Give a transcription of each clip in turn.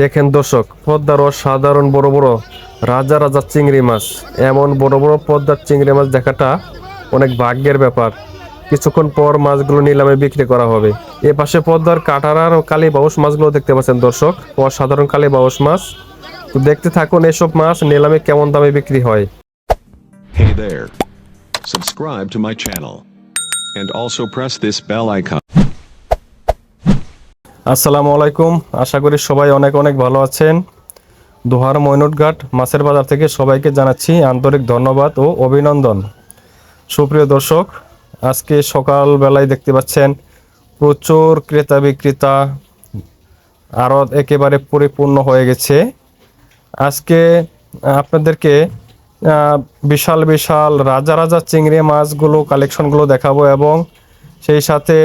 দেখেন দর্শক, পদ্মার অসাধারণ বড় বড় রাজা রাজা চিংড়ি মাছ এমন বড় বড় পদ্মার চিংড়ি মাছ দেখাটা অনেক ভাগ্যের ব্যাপার কিছুক্ষণ পর মাছগুলো নিলামে বিক্রি করা হবে এ পাশে পদ্মার কাটারার কালী বাউস মাছগুলো দেখতে পাচ্ছেন দর্শক, অসাধারণ কালী বাউস মাছ তো দেখতে থাকুন এসব মাছ নিলামে কেমন দামে বিক্রি হয়. And also press this bell icon. আসসালামু আলাইকুম। আশা করি সবাই অনেক অনেক ভালো আছেন। দোহার মৈনটঘাট মাছের বাজার থেকে সবাইকে জানাচ্ছি আন্তরিক ধন্যবাদ ও অভিনন্দন। সুপ্রিয় দর্শক, আজকে সকালবেলায় দেখতে পাচ্ছেন প্রচুর ক্রেতা বিক্রেতা আরও একেবারে পরিপূর্ণ হয়ে গেছে। আজকে আপনাদেরকে বিশাল বিশাল রাজা রাজা চিংড়ি মাছগুলো কালেকশনগুলো দেখাবো এবং সেই সাথে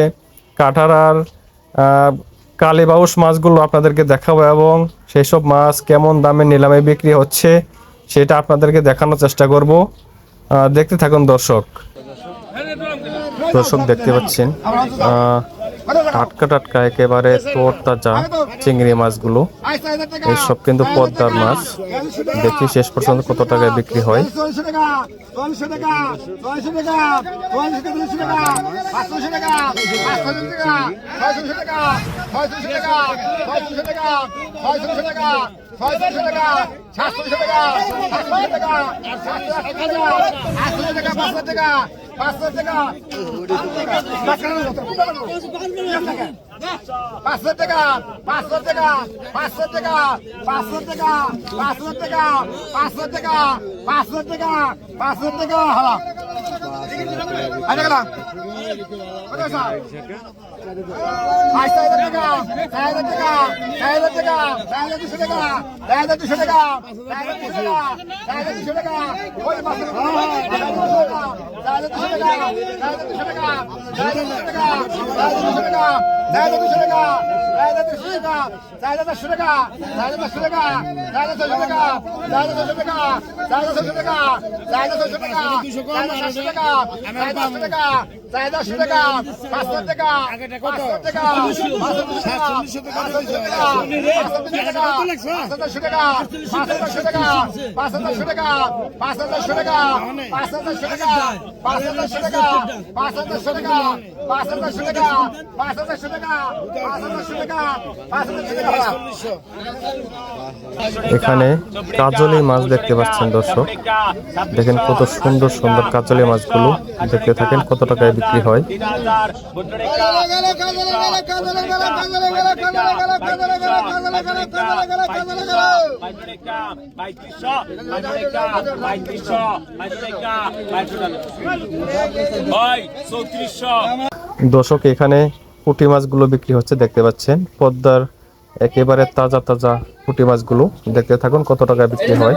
কাটারার আহ, কালীবাউস মাছগুলো আপনাদেরকে দেখাবো এবং সেই সব মাছ কেমন দামে নিলামে বিক্রি হচ্ছে সেটা আপনাদেরকে দেখানোর চেষ্টা করব। দেখতে থাকুন দর্শক। দর্শক দেখতে পাচ্ছেন। টাটকা টাটকা একেবারে তোর তাজা চিংড়ি মাছগুলো। এইসব কিন্তু পদ্মার মাছ। দেখি শেষ পর্যন্ত কত টাকায় বিক্রি হয়। ছয়শো টাকা সাতশো টাকা সাতশো টাকা এক হাজার আটশো টাকা পাঁচশো টাকা পাঁচশো টাকা পাঁচশো টাকা পাঁচশো টাকা পাঁচশো টাকা পাঁচশো টাকা পাঁচশো টাকা পাঁচশো আচ্ছা গেলাম পাঁচ হাজার টাকা চার হাজার টাকা চার হাজার টাকা চার হাজার দুশো টাকা চার হাজার দুশো টাকা চার হাজার দুশো টাকা চার হাজার দুশো টাকা ওই পাঁচশো চার হাজার দুশো টাকা চার হাজার দুশো টাকা চার হাজার দুশো টাকা চার হাজার দুশো টাকা চার হাজার দুশো টাকা চার হাজার দুশো টাকা চার হাজার দুশো টাকা চার হাজার দুশো টাকা চার হাজার দুশো টাকা চার হাজার দুশো টাকা চার হাজার দুশো টাকা চার হাজার দুশো টাকা চার হাজার দুশো টাকা চার হাজার দুশো টাকা চার হাজার দুশো টাকা পাঁচশো টাকা পাঁচশো টাকা পাঁচশো টাকা পাঁচশো টাকা পাঁচশো টাকা পাঁচ টাকা পাঁচ টাকা পাঁচ টাকা পাঁচ টাকা পাঁচ টাকা পাঁচ টাকা পাঁচ টাকা পাঁচ টাকা পাঁচ হাজার টাকা পাঁচ হাজার টাকা এখানে কাজলি মাছ দেখতে পাচ্ছেন দর্শক। দেখেন কত সুন্দর সুন্দর কাজলি মাছগুলো দেখতে থাকেন কত টাকায় বিক্রি হয়। দর্শক এখানে পুঁটি মাছগুলো বিক্রি হচ্ছে দেখতে পাচ্ছেন। পদ্মার একেবারে তাজা তাজা পুঁটি মাছগুলো দেখতে থাকুন কত টাকা বিক্রি হয়।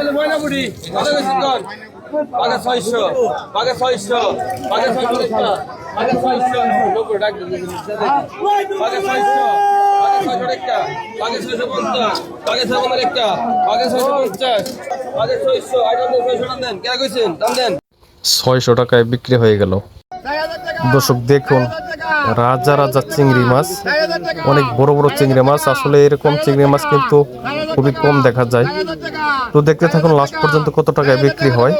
ছয়শো টাকায় বিক্রি হয়ে গেল। দর্শক দেখুন রাজা রাজা চিংড়ি মাছ অনেক বড় বড় চিংড়ি মাছ আসলে এরকম চিংড়ি মাছ কিন্তু খুবই কম দেখা যায় তো দেখতে থাকুন লাস্ট পর্যন্ত কত টাকায় বিক্রি হয়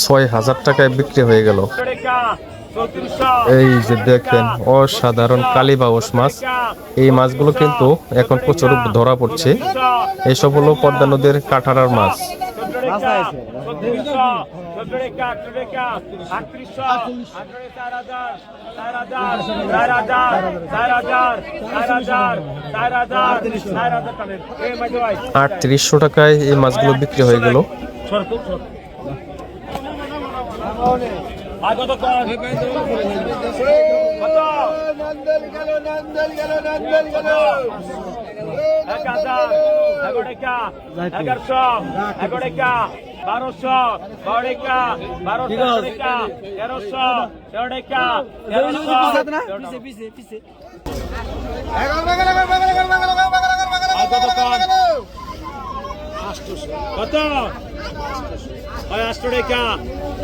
ছয় হাজার টাকায় বিক্রি হয়ে গেল। এই যে দেখেন, অসাধারণ কালী বাউস মাছ। এই মাছগুলো কিন্তু এখন প্রচুর ধরা পড়ছে। এইসব হলো পদ্মা নদীর কাঠারার মাছ। আটত্রিশশো আটত্রিশশো টাকায় এই মাছগুলো বিক্রি হয়ে গেল। আর কত কত? নন্দল গেল নন্দল গেল নন্দল গেল এক হাজার এগারো টাকা এগারোশো এগারো টাকা বারোশো, বারো টাকা বারোশো টাকা তেরোশো তেরো টাকা তেরোশো। কত?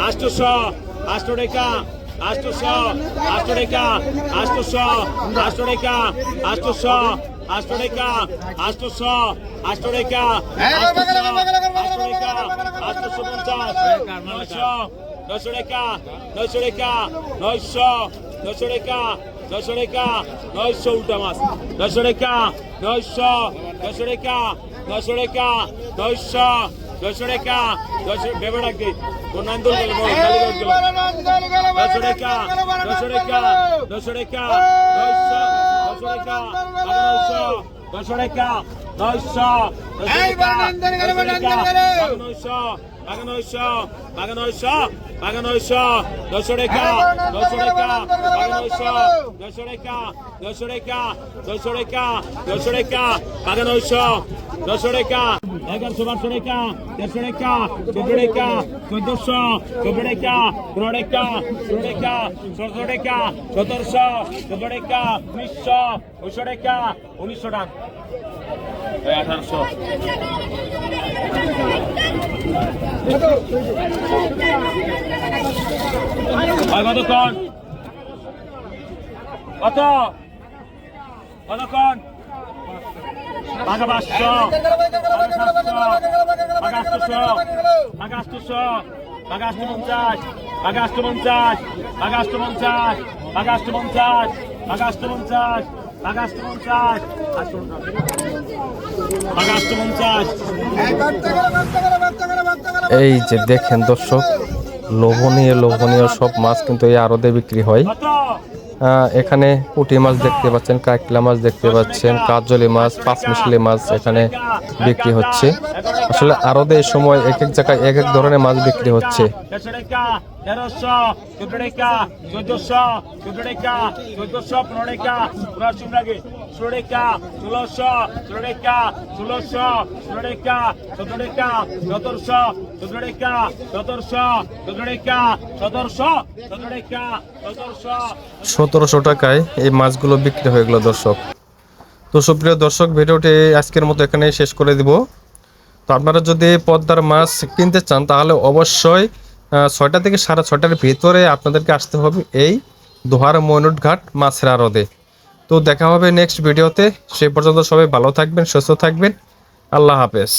আটশোশো আটশো টাকা আটশোশো আটশো টাকা আটশোশো আটশো টাকা আটশোশো আটশো টাকা আটশোশো আটশো টাকা আটশো টাকা আটশোশো পঞ্চাশ নয়শো নয়শো টাকা নয়শো টাকা নয়শো নয়শো টাকা নয়শো টাকা নয়শো উল্টা মাছ নয়শো টাকা নয়শো নয়শো টাকা নয়শো টাকা নয়শো নয়শো টাকা নয়শো ভেবে রাখবে কোন আন্দোলন গেল নয়শো টাকা নয়শো টাকা নয়শো টাকা নয়শো টাকা নয়শো টাকা নয়শো টাকা নয়শো টাকা নয়শো টাকা নয়শো টাকা নয়শো টাকা নয়শো টাকা বাগা নয়শো নয়শো টাকা এগারোশো বারোশো টাকা দেড়শো টাকা চোদ্দ টাকা চোদ্দশো চোদ্দ টাকা পনেরো টাকা ষোলো টাকা সতেরো টাকা সতেরোশো চোদ্দ টাকা উনিশশো উনিশশো টাকা উনিশশো টাকা আঠারোশো। কতক্ষণ কত কতক্ষণ পাকা পাঁচশো। পাকা আটশোশো। পাকা আটশো পাকা আটশো পঞ্চাশ। পাকা আটশো পঞ্চাশ। পাকা আটশো পঞ্চাশ। পাকা আটশো পঞ্চাশ। পাকা আটশো পঞ্চাশ। পঞ্চাশ। পঞ্চাশ। এই যে দেখেন দর্শক লোভনীয় লোভনীয় সব মাছ কিন্তু এই আড়তে বিক্রি হয়। এখানে পুঁটি মাছ দেখতে পাচ্ছেন কাকলা মাছ দেখতে পাচ্ছেন, কাজলি মাছ, পাঁচমিশালি মাছ এখানে বিক্রি হচ্ছে। আসলে আরদে এই সময় এক এক জায়গায় এক এক ধরনের মাছ বিক্রি হচ্ছে। সতেরোশো টাকায় এই মাছগুলো বিক্রি হয়ে গেল দর্শক। তো সুপ্রিয় দর্শক, ভিডিওটি আজকের মতো এখানে শেষ করে দিব। তো আপনারা যদি পদ্মার মাছ কিনতে চান, তাহলে অবশ্যই ছয়টা থেকে সাড়ে ছয়টার ভিতরে আপনাদেরকে আসতে হবে এই দোহার ময়নুট ঘাট মাছের আড়দে তো দেখা হবে নেক্সট ভিডিওতে সে পর্যন্ত সবাই ভালো থাকবেন সুস্থ থাকবেন। আল্লাহ হাফেজ।